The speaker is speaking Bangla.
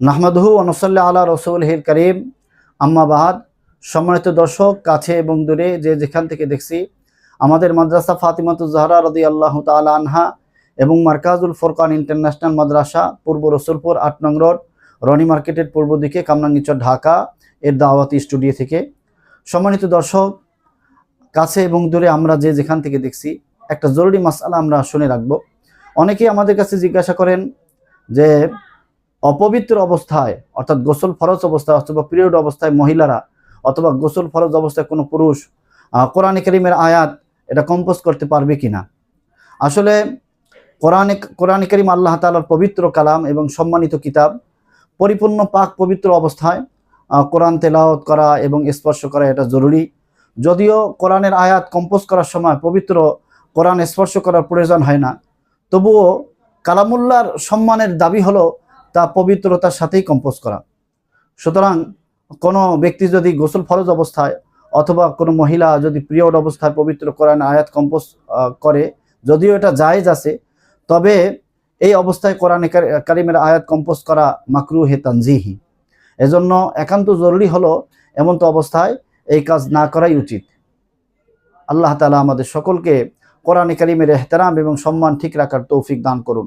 নাহমাদহু অনুসল্লা আল্লাহ রসুল হির করিম। আম্মাবাদ সম্মানিত দর্শক, কাছে এবং দূরে, যে যেখান থেকে দেখছি, আমাদের মাদ্রাসা ফাতিমাতু জাহরা রদি আল্লাহ তালা আনহা এবং মার্কাজুল ফোরকান ইন্টারন্যাশনাল মাদ্রাসা, পূর্ব রসুলপুর, আট নং রোড, রনি মার্কেটের পূর্ব দিকে, কামরাঙ্গিচর, ঢাকা, এর দাওয়াতি স্টুডিও থেকে। সম্মানিত দর্শক, কাছে এবং দূরে আমরা যে যেখান থেকে দেখছি, একটা জরুরি মাসালা আমরা শুনে রাখব। অনেকেই আমাদের কাছে জিজ্ঞাসা করেন যে অপবিত্র অবস্থায়, অর্থাৎ গোসল ফরজ অবস্থায় অথবা পিরিয়ড অবস্থায় মহিলারা অথবা গোসল ফরজ অবস্থায় কোনো পুরুষ কোরআনে করিমের আয়াত এটা কম্পোজ করতে পারবে কিনা? আসলে কোরআনে, কোরআন করিম আল্লাহ তালার পবিত্র কালাম এবং সম্মানিত কিতাব, পরিপূর্ণ পাক পবিত্র অবস্থায় কোরআন তেলাওয়াত করা এবং স্পর্শ করা এটা জরুরি। যদিও কোরআনের আয়াত কম্পোজ করার সময় পবিত্র কোরআন স্পর্শ করার প্রয়োজন হয় না, তবুও কালামুল্লার সম্মানের দাবি হলো তা পবিত্রতার সাথেই কম্পোজ করা। সুতরাং কোনো ব্যক্তি যদি গোসল ফরজ অবস্থায় অথবা কোনো মহিলা যদি পিরিয়ড অবস্থায় পবিত্র কোরআন আয়াত কম্পোজ করে, যদিও এটা জায়েজ আছে, তবে এই অবস্থায় কোরআনে কারি- কারিমের আয়াত কম্পোজ করা মাকরু হে তানজিহি। এজন্য একান্ত জরুরি হলো এমন তো অবস্থায় এই কাজ না করাই উচিত। আল্লাহ তালা আমাদের সকলকে কোরআনে কারিমের এহতারাম এবং সম্মান ঠিক রাখার তৌফিক দান করুন।